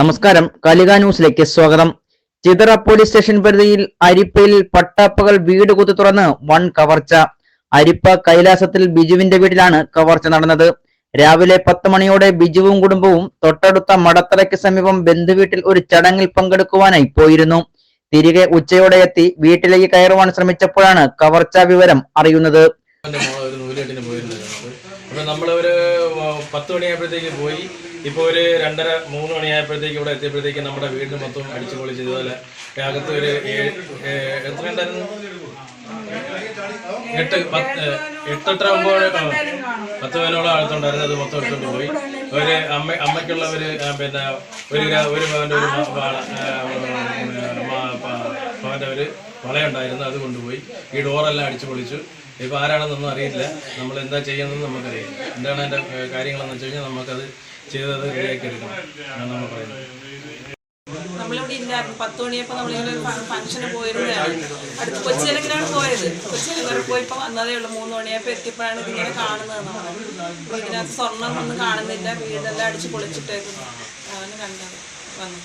നമസ്കാരം. കലിക ന്യൂസിലേക്ക് സ്വാഗതം. ചിതറ പോലീസ് സ്റ്റേഷൻ പരിധിയിൽ അരിപ്പയിൽ പട്ടാപ്പകൾ വീട് കുത്തി തുറന്ന് വൺ കവർച്ച. അരിപ്പ കൈലാസത്തിൽ ബിജുവിന്റെ വീട്ടിലാണ് കവർച്ച നടന്നത്. രാവിലെ പത്ത് മണിയോടെ ബിജുവും കുടുംബവും തൊട്ടടുത്ത മടത്തറയ്ക്ക് സമീപം ബന്ധുവീട്ടിൽ ഒരു ചടങ്ങിൽ പങ്കെടുക്കുവാനായി പോയിരുന്നു. തിരികെ ഉച്ചയോടെ എത്തി വീട്ടിലേക്ക് കയറുവാൻ ശ്രമിച്ചപ്പോഴാണ് കവർച്ച വിവരം അറിയുന്നത്. നമ്മൾ ഒരു പത്ത് മണിയായപ്പോഴത്തേക്ക് പോയി. ഇപ്പോൾ ഒരു രണ്ടര മൂന്ന് മണിയായപ്പോഴത്തേക്ക് ഇവിടെ എത്തിയപ്പോഴത്തേക്ക് നമ്മുടെ വീട് മൊത്തം അടിച്ചു പൊളിച്ച് ഇതുപോലെ അകത്ത് ഒരു എത്ര ഉണ്ടായിരുന്നു? എട്ട് പത്ത് എട്ടെട്ടര ഒമ്പത് ആ, പത്ത് പേരോളം അടുത്തുണ്ടായിരുന്നു അത് മൊത്തം എടുത്തോണ്ട് പോയി. ഒരു അമ്മ അമ്മയ്ക്കുള്ള ഒരു പിന്നെ ഒരു ഒരു പവന്റെ ഒരു പവന്റെ ഒരു വളയുണ്ടായിരുന്നു. അത് കൊണ്ടുപോയി. ഈ ഡോറെല്ലാം അടിച്ചു പൊളിച്ചു ഇപ്പൊ ആരാണെന്നൊന്നും അറിയില്ല. നമ്മൾ എന്താ ചെയ്യുന്നതെന്ന് നമുക്കറിയാം എന്താണ് ഏ, കാര്യങ്ങളെന്ന് വെച്ച് കഴിഞ്ഞാൽ നമുക്കത് ചെയ്തത് റെഡിയാക്കി എടുക്കണം എന്നാണ് നമ്മൾ പറയുന്നത്. നമ്മളിവിടെ ഇല്ലായിരുന്നു. പത്ത് മണിയപ്പോൾ നമ്മളിങ്ങനെ ഒരു ഫംഗ്ഷന് പോയിരുന്നതാണ് അടുത്ത് കൊച്ചിയിലെങ്ങനെയാണ് പോയത്? കൊച്ചിയിൽ വരെ പോയിപ്പോൾ വന്നതേ ഉള്ളൂ. മൂന്ന് മണിയപ്പോൾ എത്തിയപ്പോഴാണ് ഇതിങ്ങനെ കാണുന്നത് നമ്മൾ. ഇതിനകത്ത് സ്വർണം ഒന്നും കാണുന്നില്ല. വീടെല്ലാം അടിച്ച് പൊളിച്ചിട്ടേക്കുന്നു. അങ്ങനെ കണ്ടത് വന്നു.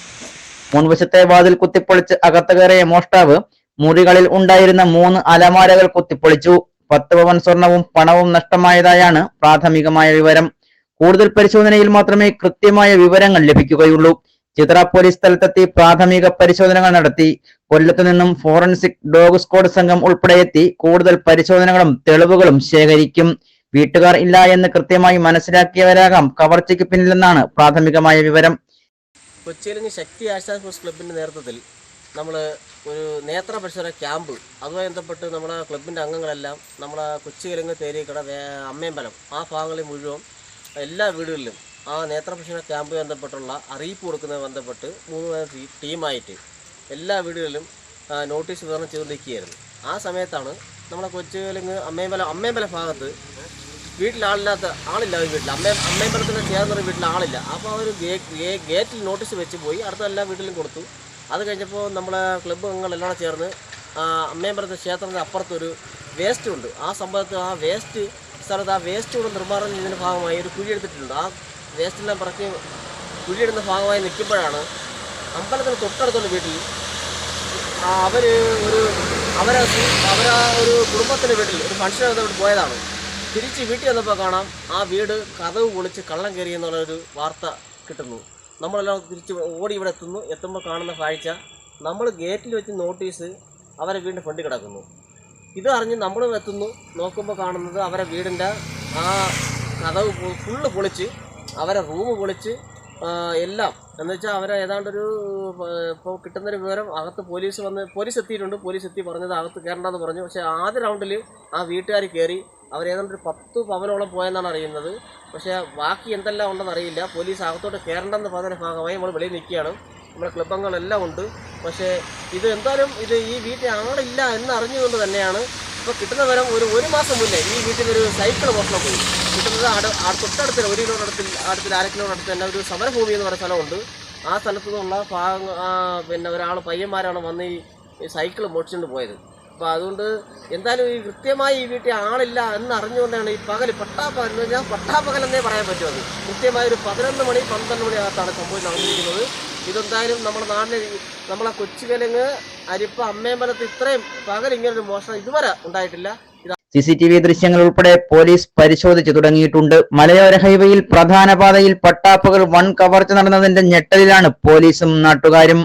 മുൻവശത്തെ വാതിൽ കുത്തിപ്പൊളിച്ച് അകത്ത് കയറിയ മോഷ്ടാവ് മുറികളിൽ ഉണ്ടായിരുന്ന മൂന്ന് അലമാരകൾ കുത്തിപ്പൊളിച്ചു. പത്ത് പവൻ സ്വർണവും പണവും നഷ്ടമായതായാണ് പ്രാഥമികമായ വിവരം. കൂടുതൽ പരിശോധനയിൽ മാത്രമേ കൃത്യമായ വിവരങ്ങൾ ലഭിക്കുകയുള്ളൂ. ചിത്ര പോലീസ് സ്ഥലത്തെത്തി പ്രാഥമിക പരിശോധനകൾ നടത്തി. കൊല്ലത്തു നിന്നും ഫോറൻസിക് ഡോഗ് സ്ക്വാഡ് സംഘം ഉൾപ്പെടെ എത്തി. കൂടുതൽ പരിശോധനകളും തെളിവുകളും ശേഖരിക്കും. വീട്ടുകാർ ഇല്ല എന്ന് കൃത്യമായി മനസ്സിലാക്കിയവരാകാം കവർച്ചയ്ക്ക് പിന്നിലെന്നാണ് പ്രാഥമികമായ വിവരം. കൊച്ചിയിൽ ശക്തി ആശാ സ്പോർട്സ് ക്ലബിന്റെ നേതൃത്വത്തിൽ നമ്മൾ ഒരു നേത്ര പരിശോധന ക്യാമ്പ് അതുമായി ബന്ധപ്പെട്ട് നമ്മുടെ ക്ലബിന്റെ അംഗങ്ങളെല്ലാം നമ്മളെ കൊച്ചിയിലിങ്ങ് തേരിക്കട അമ്മയമ്പലം ആ ഭാഗങ്ങളിൽ മുഴുവൻ എല്ലാ വീടുകളിലും ആ നേത്ര ക്യാമ്പ് ബന്ധപ്പെട്ടുള്ള അറിയിപ്പ് കൊടുക്കുന്നത് ബന്ധപ്പെട്ട് മൂന്ന് ടീമായിട്ട് എല്ലാ വീടുകളിലും നോട്ടീസ് വിതരണം ചെയ്തുകൊണ്ടിരിക്കുകയായിരുന്നു. ആ സമയത്താണ് നമ്മുടെ കൊച്ചുകലിങ് അമ്മയമ്പലം അമ്മയമ്പലം ഭാഗത്ത് വീട്ടിൽ ആളില്ലാത്ത ആളില്ല വീട്ടിൽ. അമ്മ അമ്മയമ്പലത്തിന് ചേർന്നൊരു വീട്ടിൽ ആളില്ല. അപ്പോൾ അവർ ഗേറ്റിൽ നോട്ടീസ് വെച്ച് പോയി അടുത്ത എല്ലാ വീട്ടിലും കൊടുത്തു. അത് കഴിഞ്ഞപ്പോൾ നമ്മളെ ക്ലബ്ബ് അംഗങ്ങളെല്ലാം കൂടെ ചേർന്ന് അമ്മയമ്പലത്തെ ക്ഷേത്രത്തിന്റെ അപ്പുറത്തൊരു വേസ്റ്റ് ഉണ്ട്. ആ സംഭവത്ത് ആ വേസ്റ്റ് സ്ഥലത്ത് ആ വേസ്റ്റ് കൂടെ നിർമ്മാണം ചെയ്യുന്നതിന്റെ ഭാഗമായി ഒരു കുഴി എടുത്തിട്ടുണ്ട്. ആ വേസ്റ്റെല്ലാം പറക്കി കുഴിയിടുന്ന ഭാഗമായി നിൽക്കുമ്പോഴാണ് അമ്പലത്തിന് തൊട്ടടുത്തുള്ള വീട്ടിൽ അവർ ഒരു അവരെ അവരാ ഒരു കുടുംബത്തിന്റെ വീട്ടിൽ ഒരു ഫംഗ്ഷൻ അവിടെ പോയതാണ്. തിരിച്ച് വീട്ടിൽ വന്നപ്പോൾ കാണാം ആ വീട് കഥവ് പൊളിച്ച് കള്ളം കയറി എന്നുള്ളൊരു വാർത്ത കിട്ടുന്നു. നമ്മളെല്ലാം തിരിച്ച് ഓടി ഇവിടെ എത്തുന്നു. എത്തുമ്പോൾ കാണുന്ന കാഴ്ച നമ്മൾ ഗേറ്റിൽ വെച്ച് നോട്ടീസ് അവരെ വീണ്ടും ഫ്രണ്ടിൽ കിടക്കുന്നു. ഇത് അറിഞ്ഞ് നമ്മൾ എത്തുന്നു നോക്കുമ്പോൾ കാണുന്നത് അവരെ വീടിന്റെ ആ കഥവ് ഫുള്ള് പൊളിച്ച് അവരെ റൂം പൊളിച്ച് എല്ലാം. എന്ന് വെച്ചാൽ അവരെ ഏതാണ്ടൊരു ഇപ്പോൾ കിട്ടുന്നൊരു വിവരം അകത്ത് പോലീസ് വന്ന് പോലീസ് എത്തിയിട്ടുണ്ട് പോലീസ് എത്തി പറഞ്ഞത് അകത്ത് കയറണ്ടെന്ന് പറഞ്ഞു. പക്ഷേ ആദ്യ റൗണ്ടിൽ ആ വീട്ടുകാർ കയറി അവർ ഏതാണ്ട് ഒരു പത്ത് പവനോളം പോയെന്നാണ് അറിയുന്നത്. പക്ഷേ ബാക്കി എന്തെല്ലാം ഉണ്ടെന്ന് അറിയില്ല. പോലീസ് അകത്തോട്ട് കയറണ്ടെന്ന് പറഞ്ഞ ഭാഗമായി നമ്മൾ വെളിയിൽ നിൽക്കുകയാണ്. നമ്മുടെ ക്ലബ് അംഗങ്ങളെല്ലാം ഉണ്ട്. പക്ഷേ ഇത് എന്തായാലും ഇത് ഈ വീട്ടിൽ ആളില്ല എന്നറിഞ്ഞുകൊണ്ട് തന്നെയാണ് ഇപ്പോൾ കിട്ടുന്ന വരം ഒരു ഒരു മാസം മുന്നേ ഈ വീട്ടിൽ ഒരു സൈക്കിൾ മോഷണം പോയി കിട്ടുന്നത് അട തൊട്ടടുത്ത് ഒരു കിലോമീറ്റർ അടുത്തിൽ അടുത്തിൽ അര കിലോമീറ്റർ അടുത്ത് തന്നെ ഒരു സമരഭൂമി എന്ന് പറയുന്ന സ്ഥലമുണ്ട്. ആ സ്ഥലത്തു നിന്നുള്ള ഭാഗം പിന്നെ ഒരാൾ പയ്യന്മാരാണ് വന്ന് ഈ സൈക്കിൾ മോഷിച്ചുകൊണ്ട് പോയത്. അപ്പോൾ അതുകൊണ്ട് എന്തായാലും ഈ കൃത്യമായി ഈ വീട്ടിൽ ആളില്ല എന്ന് അറിഞ്ഞുകൊണ്ടാണ് ഈ പകൽ പട്ടാപ്പകൽ എന്ന് പറഞ്ഞാൽ പട്ടാപ്പകൽ എന്നേ പറയാൻ പറ്റുമത് കൃത്യമായി ഒരു പതിനൊന്ന് മണി പന്ത്രണ്ട് മണി അകത്താണ് സംഭവം നടന്നിരിക്കുന്നത്. ഇതെന്തായാലും നമ്മുടെ നാടിന് നമ്മളെ കൊച്ചുകിഴങ്ങ് അരിപ്പ അമ്മയമ്പലത്ത് ഇത്രയും പകൽ ഇങ്ങനെ ഒരു മോഷണം ഇതുവരെ ഉണ്ടായിട്ടില്ല. സി സി ടി വി ദൃശ്യങ്ങൾ ഉൾപ്പെടെ പോലീസ് പരിശോധിച്ചു തുടങ്ങിയിട്ടുണ്ട്. മലയോര ഹൈവേയിൽ പ്രധാന പാതയിൽ പട്ടാപ്പുകൾ വൺ കവർച്ച നടന്നതിന്റെ ഞെട്ടലിലാണ് പോലീസും നാട്ടുകാരും.